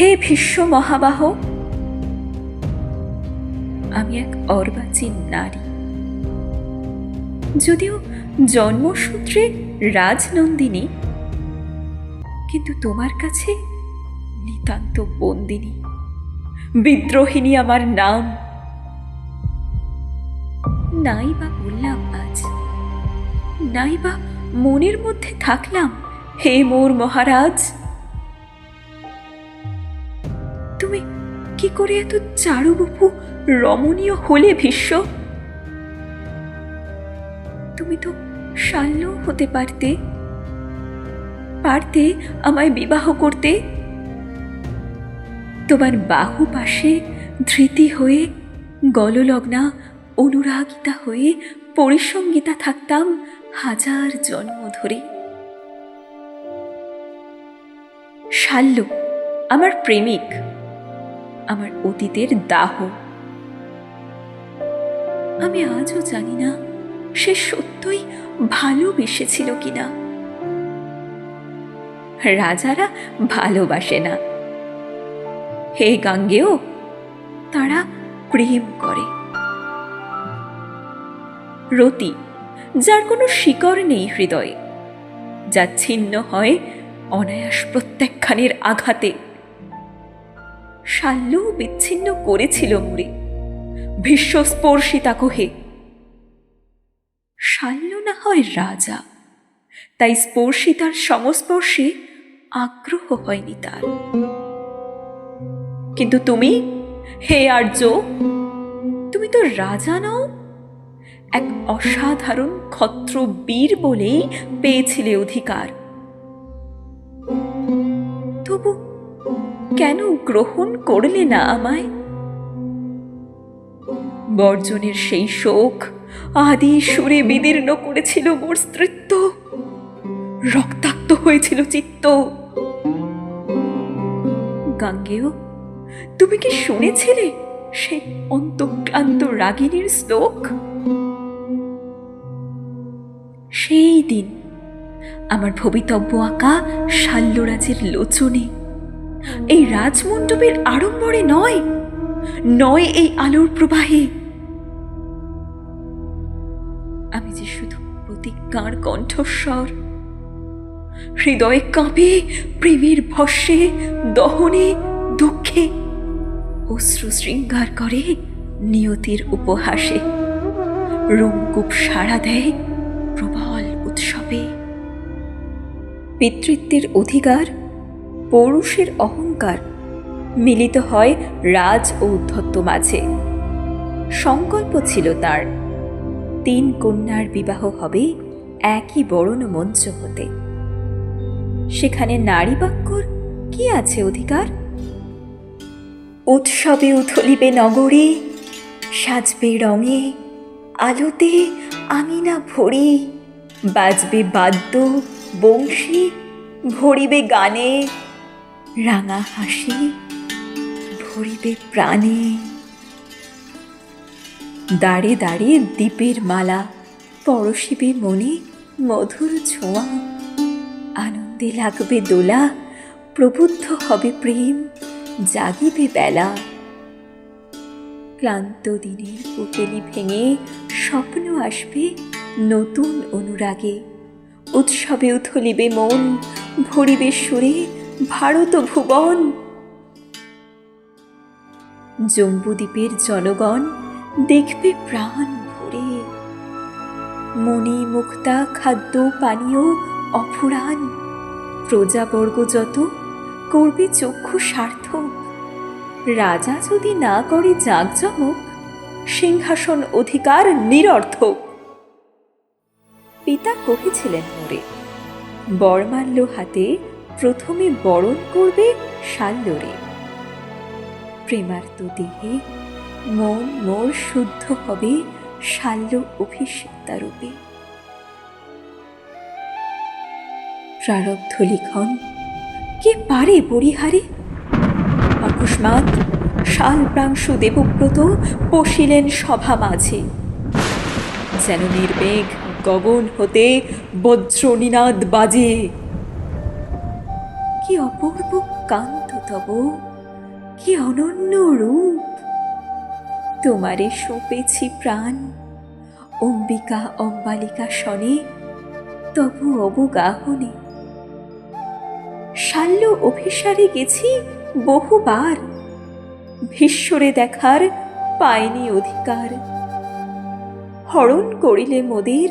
হে ভীষ্ম মহাবাহ, আমি এক অর্বাচীন নারী। যদিও জন্মসূত্রে রাজনন্দিনী, কিন্তু তোমার কাছে নিতান্ত বন্দিনী। বিদ্রোহিণী আমার নাম। নাই বা বললাম আজ নাই বা মনের মধ্যে থাকলাম, হে মোর মহারাজ। তুমি কি করে এত চারুবপু রমণীয় হলে ভীষ্ম? তুমি তো শাল্য হতে পারতে। পারতে আমায় বিবাহ করতে। তোমার বাহু পাশে ধৃতি হয়ে গললগ্না অনুরাগিতা হয়ে পরিসঙ্গিতা থাকতাম হাজার জন্ম ধরে। শাল্য, আমার প্রেমিক। আমার অতীতের দাহ। আমি আজও জানি না সে সত্যই ভালোবেসেছিল কিনা। রাজারা ভালোবাসে না। হে গাঙ্গেও তারা প্রেম করে। রতি, যার কোনো শিকড় নেই হৃদয়ে, যা ছিন্ন হয় অনায়াস প্রত্যাখ্যানের আঘাতে। শাল্যও বিচ্ছিন্ন করেছিল মুড়ে। বিশ্বস্পর্শিতা কহে, শাল্য না হয় রাজা, তাই স্পর্শিতার সংস্পর্শে আগ্রহ হয়নি তার। কিন্তু তুমি, হে আর্য, তুমি তো রাজা নও। এক অসাধারণ ক্ষত্র বীর বলেই পেয়েছিলে অধিকার। তবু কেন গ্রহণ করলে না আমায়? বর্জনের সেই শোক আদি সুরে বিদীর্ণ করেছিল মোর স্ত্রীত্ব রক্তাক্ত হয়েছিল চিত্ত। গাঙ্গেয়, তুমি কি শুনেছিলে সেই অন্তক্রান্ত রাগিনীর শ্লোক? সেই দিন আমার ভবিতব্য আঁকা শাল্যরাজের লোচনে এই রাজমণ্ডপের আড়ম্বরে নয় নয় এই আলোর প্রবাহে। আমি যে শুধু প্রতিজ্ঞার কণ্ঠস্বর, হৃদয়ে কাঁপে প্রেমের ভস্যে, দহনে, দুঃখে, অশ্রু শৃঙ্গার করে নিয়তির উপহাসে রূপকূপ সাড়া দেয় প্রবল উৎসবে। পিতৃত্বের অধিকার পৌরুষের অহংকার। মিলিত হয় রাজ ও উদ্ধত্ত মাঝে। সংকল্প ছিল তার। তিন কন্যার বিবাহ হবে একই বরণ মঞ্চ হতে। সেখানে নারী বাক্যর কি আছে অধিকার? উৎসবে উথলিবে নগরে, সাজবে রঙে, আলোতে আমিনা ভরি, বাজবে বাদ্য, বংশী ভরিবে গানে রাঙা হাসি ভরিবে প্রাণে। দাঁড়ে দাঁড়িয়ে দ্বীপের মালা পরশিবে মনে মধুর ছোঁয়া। আনন্দে লাগবে দোলা, প্রবুদ্ধ হবে প্রেম, জাগিবে বেলা। ক্লান্ত দিনের পুতেলি ভেঙে স্বপ্ন আসবে নতুন অনুরাগে। উৎসবে উথলিবে মন, ভরিবে সুরে ভারত ভুবন। জম্বুদ্বীপের জনগণ দেখবে প্রাণ ভরে। মণি মুক্তা খাদ্য পানীয় অফুরান। প্রজাবর্গ যত, করবে চক্ষু সার্থক। রাজা যদি না করে জাঁকজমক, সিংহাসন অধিকার নিরর্থক। পিতা কহেছিলেন মোরে বরমাল্য হাতে প্রথমে বরণ করবে শাল্যরে প্রেমার্ত দেহে মন মোর শুদ্ধ হবে শাল্য অভিষিক্তা প্রারব্ধ লিখন কে পারে বরিহারে শাল প্রাংশু দেবব্রত বসিলেন সভা মাঝে। যেন নির্বেগ গগন হতে বজ্র নিনাদ বাজে। কি অপূর্ব কান্ত তব, কি অনন্য রূপ। তোমারে সঁপেছি প্রাণ, অম্বিকা অম্বালিকা শনে, তবু অবগাহনে শাল্য অভিসারে গেছি বহুবার, ভীষ্মরে দেখার পাইনি অধিকার। হরণ করিলে মোদের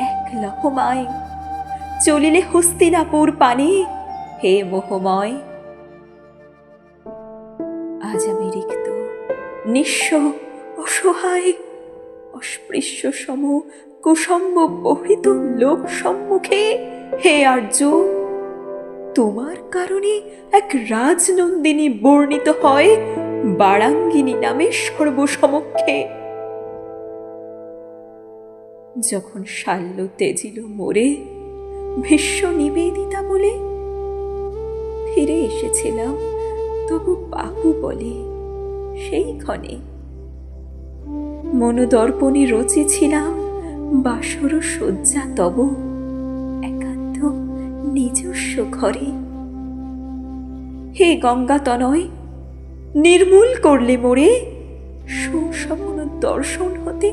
এক লহমায় চলিলে হস্তিনাপুর পানে হে মোহময়। আজ আমি রিক্ত, নিঃস্ব, অসহায়, অস্পৃশ্য সম কুসম্ব বহিত লোক সম্মুখে। হে আর্য, তোমার কারণে এক রাজনন্দিনী বর্ণিত হয় বারাঙ্গিনী নামে সর্বসমক্ষে। যখন শাল্য তেজিল মোরে, ভীষ্ম নিবেদিতা বলে ফিরে এসেছিলাম, তবু বাহু বলে, সেই ক্ষণে। মনোদর্পণে রচেছিলাম বাসর শয্যা তব, একান্ত নিজস্ব ঘরে। হে গঙ্গা তনয়, নির্মূল করলে মোরে সুসপন দর্শন হতে,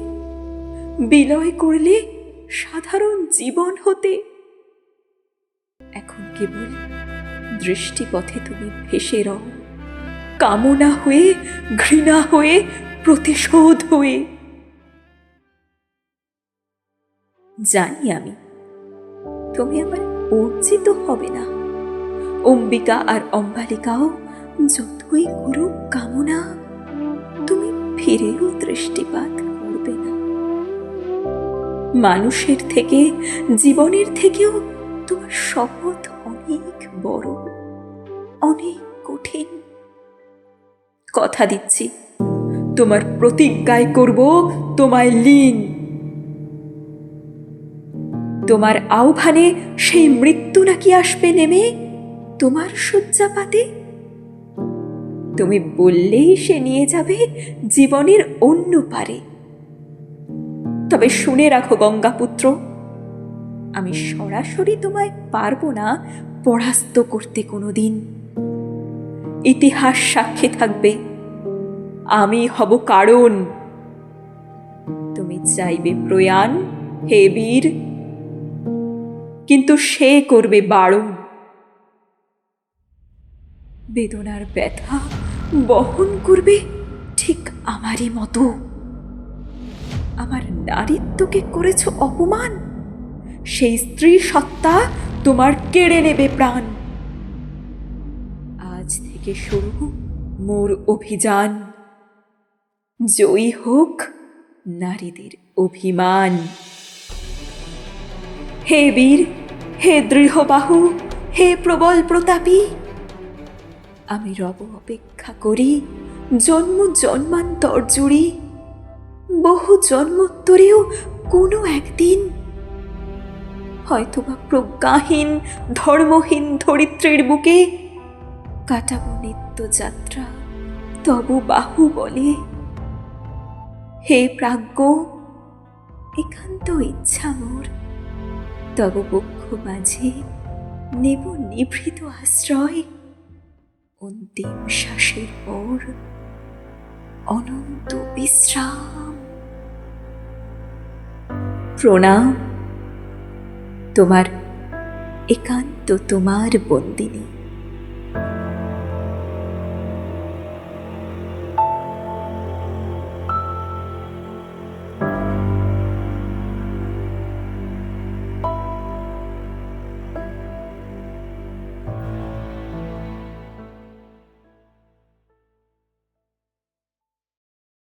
বিলয় করলে সাধারণ জীবন হতে। এখন কেবল দৃষ্টিপথে তুমি ভেসে রও। কামনা হয়ে, ঘৃণা হয়ে, প্রতিশোধ হয়ে। জানি আমি, তুমি আমার অর্জিত হবে না। অম্বিকা আর অম্বালিকাও যতই করুক কামনা, তুমি ফিরেও দৃষ্টিপাত করবে না। মানুষের থেকে, জীবনের থেকেও তোমার শপথ বড়। অনেক কঠিন। কথা দিচ্ছি। তোমার প্রতিজ্ঞায় করব তোমায় লীন। তোমার আহ্বানে সেই মৃত্যু নাকি আসবে নেমে তোমার শয্যাপাতে? তুমি বললেই সে নিয়ে যাবে জীবনের অন্য পারে। তবে শুনে রাখো গঙ্গাপুত্র, আমি সরাসরি তোমায় পারব না পরাস্ত করতে কোনো দিন ইতিহাস সাক্ষী থাকবে। আমি হব কারণ। তুমি চাইবে প্রয়াণ, হে বীর। কিন্তু সে করবে বারণ। বেদনার ব্যথা বহন করবে ঠিক আমারই মতো। আমার নারীত্বকে করেছ অপমান। সেই স্ত্রী সত্তা তোমার কেড়ে নেবে প্রাণ। আজ থেকে শুরু মোর অভিযান। জয়ী হোক নারীদের অভিমান। হে বীর, হে দৃঢ়বাহু, হে প্রবল প্রতাপী, আমি রব অপেক্ষা করি, জন্ম জন্মান্তর জুড়ি। বহু জন্মোত্তরেও কোনো একদিন হয়তোবা প্রজ্ঞাহীন, ধর্মহীন, ধরিত্রীর বুকে। কাটাবো নিত্য যাত্রা, তবু বাহু বলে। হে প্রাজ্ঞ, একান্ত ইচ্ছা মোর। তব বক্ষ মাঝে নেব নিভৃত আশ্রয়। অন্তিম শ্বাসের পর অনন্ত বিশ্রাম। প্রণাম। তোমার একান্ত তোমার বন্দিনী।